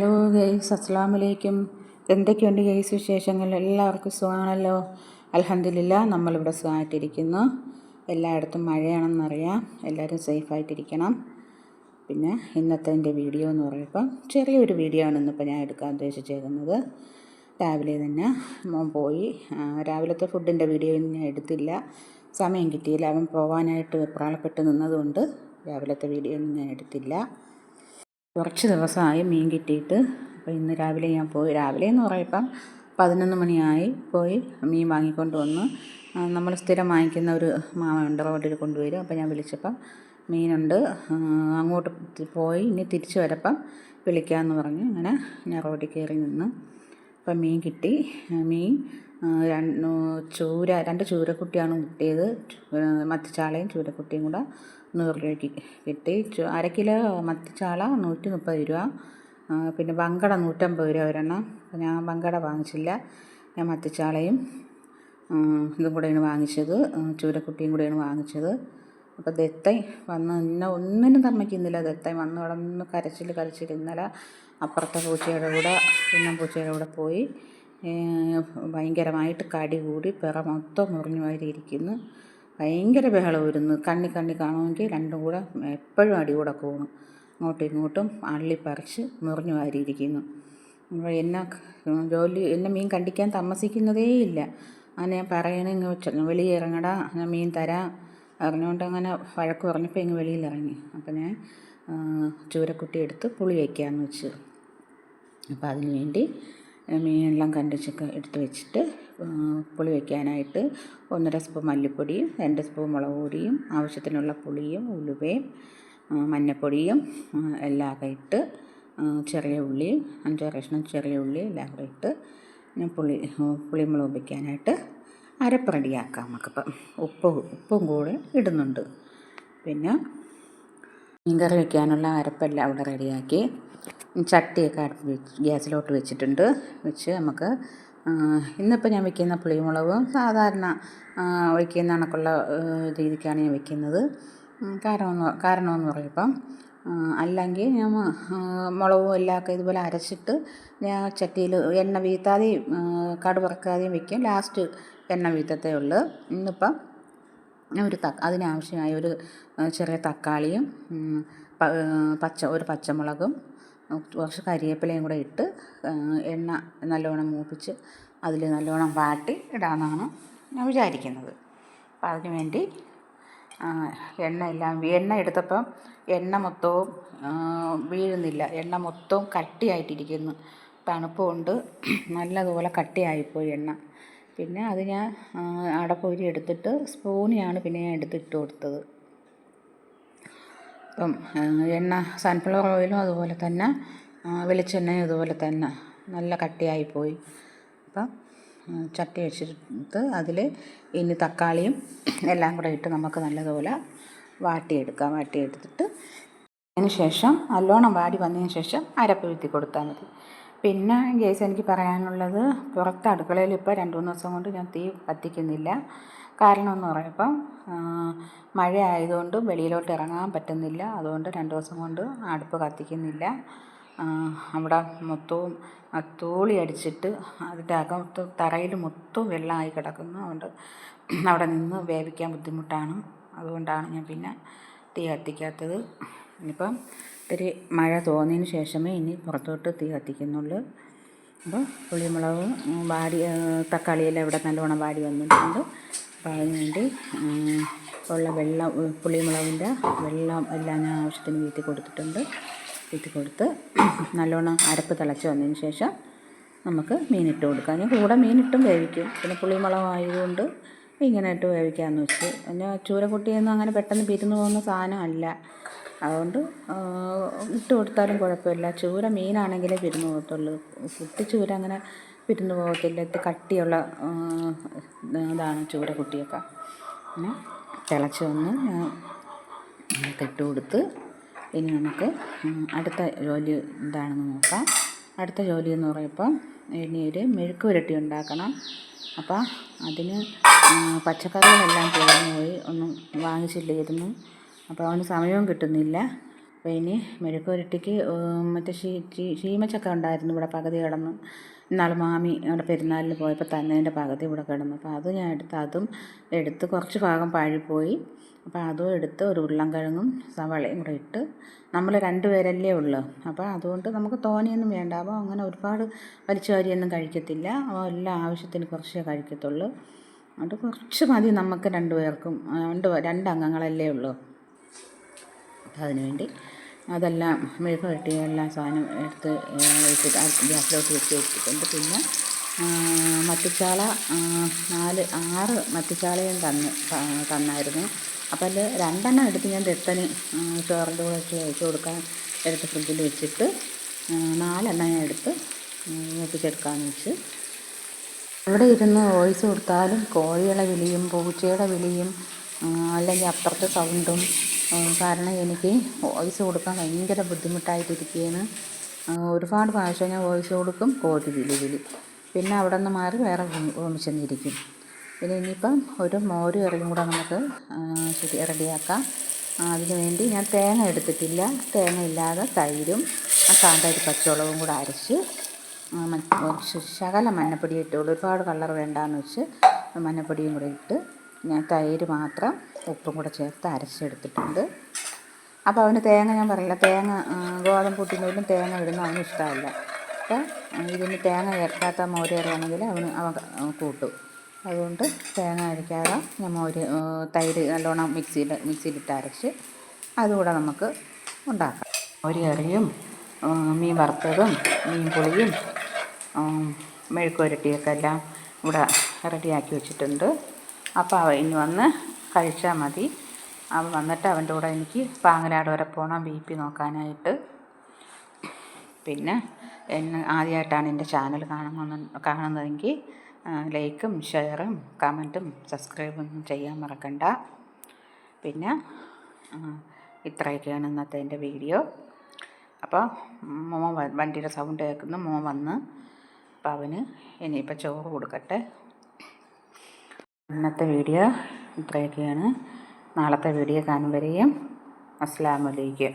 Hello guys അസ്സാം വലൈക്കും എന്തൊക്കെയുണ്ട് ഗൈസ് വിശേഷങ്ങൾ? എല്ലാവർക്കും സുഖമാണല്ലോ അലഹമില്ല നമ്മളിവിടെ സുഖമായിട്ടിരിക്കുന്നു. എല്ലായിടത്തും മഴയാണെന്നറിയാം. എല്ലാവരും സേഫായിട്ടിരിക്കണം. പിന്നെ ഇന്നത്തെ എന്റെ വീഡിയോ എന്ന് പറയുമ്പോൾ ചെറിയൊരു വീഡിയോ ആണ് ഇന്നിപ്പോൾ ഞാൻ എടുക്കാൻ ഉദ്ദേശിച്ചേക്കുന്നത്. രാവിലെ തന്നെ മോൻ പോയി. രാവിലത്തെ ഫുഡിന്റെ വീഡിയോ ഞാൻ എടുത്തില്ല. സമയം കിട്ടിയില്ല. അവൻ പോകാനായിട്ട് വെപ്രാളപ്പെട്ട് നിന്നതുകൊണ്ട് രാവിലത്തെ വീഡിയോ ഒന്നും ഞാൻ എടുത്തില്ല. കുറച്ച് ദിവസമായി മീൻ കിട്ടിയിട്ട് അപ്പോൾ ഇന്ന് രാവിലെ ഞാൻ പോയി. രാവിലെ എന്ന് പറയപ്പം പതിനൊന്ന് മണിയായി പോയി മീൻ വാങ്ങിക്കൊണ്ട് വന്ന്. നമ്മൾ സ്ഥിരം വാങ്ങിക്കുന്ന ഒരു മാമയുണ്ട് റോഡിൽ കൊണ്ടുവരും അപ്പോൾ ഞാൻ വിളിച്ചപ്പം മീനുണ്ട്. അങ്ങോട്ട് പോയി ഇനി തിരിച്ച് വരപ്പം വിളിക്കാമെന്ന് പറഞ്ഞു. അങ്ങനെ ഞാൻ റോഡിൽ കയറി നിന്ന് അപ്പം മീൻ കിട്ടി. മീൻ ചൂര രണ്ട് ചൂരക്കുട്ടിയാണ് കിട്ടിയത് മത്തിച്ചാളയും ചൂരക്കുട്ടിയും കൂടെ നൂറ് രൂപയ്ക്ക് കിട്ടി അര കിലോ മത്തിച്ചാള നൂറ്റി മുപ്പത് രൂപ പിന്നെ വങ്കട നൂറ്റമ്പത് രൂപ ഒരെണ്ണം. ഞാൻ വങ്കട വാങ്ങിച്ചില്ല. ഞാൻ മത്തിച്ചാളയും ഇതും കൂടെയാണ് വാങ്ങിച്ചത്. ചൂരക്കുട്ടിയും കൂടെയാണ് വാങ്ങിച്ചത്. അപ്പോൾ ദത്തൈ വന്ന് ഇന്ന ഒന്നിനും തമ്മിക്കുന്നില്ല ദത്തൈ വന്ന് കിടന്ന് കരച്ചിൽ കരച്ചിൽ ഇന്നലെ അപ്പുറത്തെ പൂച്ചയുടെ കൂടെ പിന്നെ പൂച്ചയുടെ കൂടെ പോയി ഭയങ്കരമായിട്ട് കടി കൂടി പിറ മൊത്തം മുറിഞ്ഞു വാരിയിരിക്കുന്നു ഭയങ്കര ബഹളം വരുന്നു കണ്ണി കണ്ണി കാണുമെങ്കിൽ രണ്ടും കൂടെ എപ്പോഴും അടി കൂടെ കൂണു. അങ്ങോട്ടും ഇങ്ങോട്ടും അള്ളിപ്പറിച്ച് മുറിഞ്ഞു വാരിയിരിക്കുന്നു അപ്പോൾ എന്നെ ജോലി എന്നെ മീൻ കണ്ടിക്കാൻ താമസിക്കുന്നതേ ഇല്ല. അങ്ങനെ ഞാൻ പറയണേ ഇങ്ങ് വെളിയിൽ ഇറങ്ങടാ ഞാൻ മീൻ തരാം. അറിഞ്ഞുകൊണ്ട് അങ്ങനെ വഴക്ക് പറഞ്ഞപ്പോൾ ഇങ്ങ് വെളിയിൽ ഇറങ്ങി. അപ്പം ഞാൻ ചൂരക്കുട്ടി എടുത്ത് പുളി വയ്ക്കാമെന്ന് വെച്ച്. അപ്പോൾ അതിന് വേണ്ടി മീനെല്ലാം കണ്ടിച്ചൊക്കെ എടുത്ത് വെച്ചിട്ട് പുളി വയ്ക്കാനായിട്ട് ഒന്നര സ്പൂൺ മല്ലിപ്പൊടിയും രണ്ട് സ്പൂൺ മുളക് പൊടിയും ആവശ്യത്തിനുള്ള പുളിയും ഉലുവയും മഞ്ഞപ്പൊടിയും എല്ലാം ഒക്കെ ഇട്ട് ചെറിയ ഉള്ളി അഞ്ചോ കഷ്ണം ചെറിയ ഉള്ളി എല്ലാം കൂടെ ഇട്ട് ഞാൻ പുളി പുളിമുളക് വയ്ക്കാനായിട്ട് അരപ്പ് റെഡിയാക്കാം നമുക്കിപ്പം. ഉപ്പ് ഉപ്പും കൂടെ ഇടുന്നുണ്ട്. പിന്നെ മീൻകറി വയ്ക്കാനുള്ള അരപ്പെല്ലാം അവിടെ റെഡിയാക്കി. ചട്ടിയൊക്കെ അടുപ്പ് വെച്ച് ഗ്യാസിലോട്ട് വെച്ചിട്ടുണ്ട്. വെച്ച് നമുക്ക് ഇന്നിപ്പോൾ ഞാൻ വെക്കുന്ന പുളിമുളകും സാധാരണ വയ്ക്കുന്ന കണക്കുള്ള രീതിക്കാണ് ഞാൻ വെക്കുന്നത്. കാരണമെന്ന് കാരണമെന്ന് പറയുമ്പം അല്ലെങ്കിൽ ഞാൻ മുളകും എല്ലാം ഒക്കെ ഇതുപോലെ അരച്ചിട്ട് ഞാൻ ചട്ടിയിൽ എണ്ണ വീത്താതെയും കടുവറക്കാതെയും വയ്ക്കും ലാസ്റ്റ് എണ്ണ വീത്തത്തേ ഉള്ളൂ. ഇന്നിപ്പം ഒരു അതിനാവശ്യമായ ഒരു ചെറിയ തക്കാളിയും പച്ച ഒരു പച്ചമുളകും കുറച്ച് കരിവേപ്പിലയും കൂടെ ഇട്ട് എണ്ണ നല്ലോണം മൂപ്പിച്ച് അതിൽ നല്ലോണം വാട്ടി ഇടാമെന്നാണ് ഞാൻ വിചാരിക്കുന്നത്. അപ്പം അതിന് വേണ്ടി എണ്ണ എല്ലാം എണ്ണ എടുത്തപ്പം എണ്ണ മൊത്തവും വീഴുന്നില്ല. എണ്ണ മൊത്തവും കട്ടിയായിട്ടിരിക്കുന്നു. തണുപ്പ് കൊണ്ട് നല്ലതുപോലെ കട്ടിയായിപ്പോയി എണ്ണ. പിന്നെ അത് ഞാൻ അടപ്പൊരി എടുത്തിട്ട് സ്പൂണിയാണ് പിന്നെ ഞാൻ എടുത്തിട്ട് കൊടുത്തത്. അപ്പം എണ്ണ സൺഫ്ലവർ ഓയിലും അതുപോലെ തന്നെ വെളിച്ചെണ്ണയും അതുപോലെ തന്നെ നല്ല കട്ടിയായിപ്പോയി അപ്പം ആ, ചട്ടി വെച്ചിട്ട് അതിൽ ഇനി തക്കാളിയും എല്ലാം കൂടെ ഇട്ട് നമുക്ക് നല്ലതുപോലെ വാട്ടിയെടുക്കാം. വാട്ടിയെടുത്തിട്ട് അതിന് ശേഷം നല്ലോണം വാടി വന്നതിന് ശേഷം അരപ്പ് വീത്തി കൊടുത്താൽ മതി. പിന്നെ ഗേസ് എനിക്ക് പറയാനുള്ളത് പുറത്ത് അടുക്കളയിൽ ഇപ്പോൾ രണ്ട് മൂന്ന് ദിവസം കൊണ്ട് ഞാൻ തീ കത്തിക്കുന്നില്ല. കാരണം എന്ന് പറയുമ്പം മഴ ആയതുകൊണ്ട് വെളിയിലോട്ട് ഇറങ്ങാൻ പറ്റുന്നില്ല. അതുകൊണ്ട് രണ്ട് ദിവസം കൊണ്ട് അടുപ്പ് കത്തിക്കുന്നില്ല. അവിടെ മൊത്തവും തൂളി അടിച്ചിട്ട് അതിന്റെ അകത്ത് തറയിൽ മൊത്തവും വെള്ളമായി കിടക്കുന്നു. അതുകൊണ്ട് അവിടെ നിന്ന് വേവിക്കാൻ ബുദ്ധിമുട്ടാണ്. അതുകൊണ്ടാണ് ഞാൻ പിന്നെ തീ കത്തിക്കാത്തത്. ഇനിയിപ്പം ഇത്തിരി മഴ തോന്നിയതിന് ശേഷമേ ഇനി പുറത്തോട്ട് തീ കത്തിക്കുന്നുള്ളൂ. അപ്പോൾ പുളിമുളകും വാടി തക്കാളിയെല്ലാം ഇവിടെ നല്ലോണം വാടി വന്നിട്ടുണ്ട്. അപ്പോൾ അതിന് വേണ്ടി ഉള്ള വെള്ളം പുളിമുളകിന്റെ വെള്ളം എല്ലാം ഞാൻ ആവശ്യത്തിന് വീട്ടിൽ കൊടുത്തിട്ടുണ്ട്. വീട്ടിൽ കൊടുത്ത് നല്ലോണം അരപ്പ് തിളച്ച് വന്നതിന് ശേഷം നമുക്ക് മീനിട്ട് കൊടുക്കാം. ഞാൻ കൂടെ മീനിട്ടും വേവിക്കും. പിന്നെ പുളിമുളക് ആയതുകൊണ്ട് ഇങ്ങനെ ഇട്ട് വേവിക്കാമെന്ന് വെച്ച്. പിന്നെ ചൂരക്കുട്ടിയൊന്നും അങ്ങനെ പെട്ടെന്ന് പിരിഞ്ഞു പോകുന്ന സാധനമല്ല അതുകൊണ്ട് ഇട്ട് കൊടുത്താലും കുഴപ്പമില്ല. ചൂര മീനാണെങ്കിലേ പിരിഞ്ഞു പോകത്തുള്ളൂ. കുട്ടി ചൂര അങ്ങനെ പിരിഞ്ഞു പോകത്തില്ല. ഇത് കട്ടിയുള്ള ഇതാണ് ചൂര കുട്ടിയൊക്കെ. പിന്നെ തിളച്ച് വന്ന് ഇട്ട് കൊടുത്ത് ഇനി നമുക്ക് അടുത്ത ജോലി എന്താണെന്ന് നോക്കാം. അടുത്ത ജോലി എന്ന് പറയുമ്പം ഇനി ഒരു മെഴുക്ക് പുരട്ടി ഉണ്ടാക്കണം. അപ്പം അതിന് പച്ചക്കറികളെല്ലാം തീർന്നു പോയി ഒന്നും വാങ്ങിച്ചില്ലായിരുന്നു. അപ്പോൾ അവന് സമയവും കിട്ടുന്നില്ല. അപ്പോൾ ഇനി മെഴുക്കുരട്ടിക്ക് മറ്റേ ഷീ ഷീ- ശീമച്ചക്ക ഉണ്ടായിരുന്നു ഇവിടെ പകുതി കിടന്ന്. ഇന്നാൾ മാമി അവിടെ പെരുന്നാളിന് പോയപ്പോൾ തന്നെ എന്റെ പകുതി ഇവിടെ കിടന്നു. അപ്പോൾ അത് ഞാൻ എടുത്ത് അതും എടുത്ത് കുറച്ച് ഭാഗം പാഴിപ്പോയി അപ്പോൾ അതും എടുത്ത് ഒരു ഉരുളൻകിഴങ്ങും സവാളയും കൂടെ ഇട്ട് നമ്മൾ രണ്ട് പേരല്ലേ ഉള്ളൂ. അപ്പോൾ അതുകൊണ്ട് നമുക്ക് തോനെയൊന്നും വേണ്ട. അപ്പോൾ അങ്ങനെ ഒരുപാട് വലിച്ചു വാരിയൊന്നും കഴിക്കത്തില്ല. അപ്പോൾ എല്ലാ ആവശ്യത്തിന് കുറച്ചേ കഴിക്കത്തുള്ളൂ. അത് കുറച്ച് മതി നമുക്ക് രണ്ടുപേർക്കും രണ്ട് രണ്ട് അംഗങ്ങളല്ലേ ഉള്ളൂ. അപ്പോൾ അതിന് വേണ്ടി അതെല്ലാം മെഴുക്ക് വരട്ടി എല്ലാ സാധനം എടുത്ത് വെച്ചിട്ട് ഗ്യാസിലോട്ട് വെച്ച് വെച്ചിട്ടുണ്ട്. പിന്നെ മത്തിച്ചാള നാല് ആറ് മത്തിച്ചാളയും തന്ന് തന്നായിരുന്നു. അപ്പോൾ അതിൽ രണ്ടെണ്ണം എടുത്ത് ഞാൻ തെത്തന് ചോറിന്റെ കൂടെ വെച്ച് കൊടുക്കാൻ എടുത്ത് ഫ്രിഡ്ജിൽ വെച്ചിട്ട് നാലെണ്ണം ഞാൻ എടുത്ത് മൂപ്പിച്ചെടുക്കാമെന്ന് വെച്ച്. ഇവിടെ ഇരുന്ന് വോയിസ് കൊടുത്താലും കോഴികളെ വിളിയും പൂച്ചയുടെ വിളിയും അല്ലെങ്കിൽ അപ്പുറത്തെ സൗണ്ടും കാരണം എനിക്ക് വോയിസ് കൊടുക്കാൻ ഭയങ്കര ബുദ്ധിമുട്ടായിട്ടിരിക്കുകയാണ്. ഒരുപാട് പ്രാവശ്യം ഞാൻ വോയിസ് കൊടുക്കും കോഴി വിളി വിളി. പിന്നെ അവിടെ നിന്ന് മാറി വേറെ റൂമിൽ ചെന്നിരിക്കും. പിന്നെ ഇനിയിപ്പം ഒരു മോര് ഇറങ്ങി കൂടെ നമുക്ക് ശരി റെഡിയാക്കാം. അതിന് വേണ്ടി ഞാൻ തേങ്ങ എടുത്തിട്ടില്ല. തേങ്ങ ഇല്ലാതെ തൈരും ആ കാന്താരി പച്ചവളവും കൂടെ അരച്ച് ശകലം മഞ്ഞപ്പൊടി ഇട്ടുള്ളൂ. ഒരുപാട് കളർ വേണ്ടാന്ന് വെച്ച് മഞ്ഞപ്പൊടിയും കൂടെ ഇട്ട് ഞാൻ തൈര് മാത്രം ഉപ്പും കൂടെ ചേർത്ത് അരച്ചെടുത്തിട്ടുണ്ട്. അപ്പോൾ അവന് തേങ്ങ ഞാൻ പറയില്ല. തേങ്ങ ഗോതമ്പ് പുട്ടിനോടും തേങ്ങ ഇടുന്ന അവന് ഇഷ്ടമല്ല. അപ്പോൾ ഇതിന് തേങ്ങ ചേർക്കാത്ത മോര് കറിയാണെങ്കിൽ അവന് അവ കൂട്ടും. അതുകൊണ്ട് തേങ്ങ അരയ്ക്കാതെ ഞാൻ മോര് തൈര് നല്ലോണം മിക്സിയിൽ മിക്സിയിലിട്ട് അരച്ച് അതുകൂടെ നമുക്ക് ഉണ്ടാക്കാം. മോര് കറിയും മീൻ വറുത്തതും മീൻ പുളിയും മെഴുക്കുരട്ടിയൊക്കെ എല്ലാം ഇവിടെ റെഡിയാക്കി വെച്ചിട്ടുണ്ട്. അപ്പോൾ അവൻ ഇനി വന്ന് കഴിച്ചാൽ മതി. അവൻ വന്നിട്ട് അവന്റെ കൂടെ എനിക്ക് പാങ്ങനാട് വരെ പോകണം ബി പി നോക്കാനായിട്ട്. പിന്നെ എന്നെ ആദ്യമായിട്ടാണ് എന്റെ ചാനൽ കാണുന്ന കാണുന്നതെങ്കിൽ ലൈക്കും ഷെയറും കമന്റും സബ്സ്ക്രൈബും ചെയ്യാൻ മറക്കണ്ട. പിന്നെ ഇത്രയൊക്കെയാണ് ഇന്നത്തെ എന്റെ വീഡിയോ. അപ്പോൾ മോൻ വണ്ടിയുടെ സൗണ്ട് കേൾക്കുന്നു. മോൻ വന്ന് അപ്പോൾ അവന് ഇനിയിപ്പോൾ ചോറ് കൊടുക്കട്ടെ. ഇന്നത്തെ വീഡിയോ ഇത്രയൊക്കെയാണ്. നാളത്തെ വീഡിയോ കാണും അസ്സാം അസ്സാമലൈക്കും